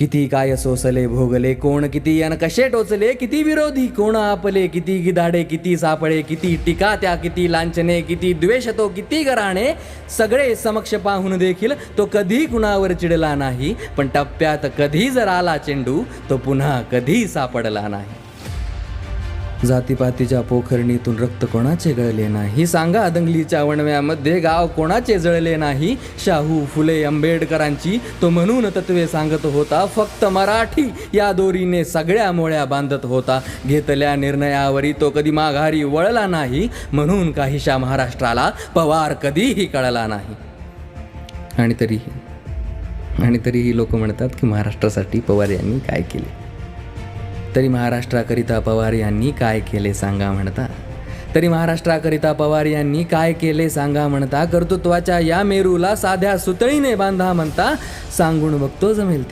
किती काय सोसले भोगले कोण किती यान कसे टोचले किती विरोधी कोण आपले किती गिधाडे किती सापळे किती टीका त्या किती लांछने किती द्वेष तो किती गराणे सगळे समक्ष पाहून देखील तो कधी कुणावर चिडला नाही पण टप्प्यात कधी जर आला चेंडू तो पुन्हा कधी सापडला नाही. जातीपातीच्या पोखरणीतून रक्त कोणाचे गळले नाही? सांगा दंगलीच्या वणव्यामध्ये गाव कोणाचे जळले नाही? शाहू फुले आंबेडकरांची तो म्हणून तत्वे सांगत होता फक्त मराठी या दोरीने सगळ्या मोळ्या बांधत होता. घेतल्या निर्णयावरी तो कधी माघारी वळला नाही म्हणून काहीशा महाराष्ट्राला पवार कधीही कळला नाही. आणि तरीही आणि तरीही लोक म्हणतात की महाराष्ट्रासाठी पवार यांनी काय केले? तरी महाराष्ट्राकरिता पवार यांनी काय केले सांगा म्हणता. तरी महाराष्ट्राकरिता पवार यांनी काय केले सांगा म्हणता. कर्तृत्वाच्या या मेरूला साध्या सुतळीने बांधा म्हणता. सांगून बघतो जमेल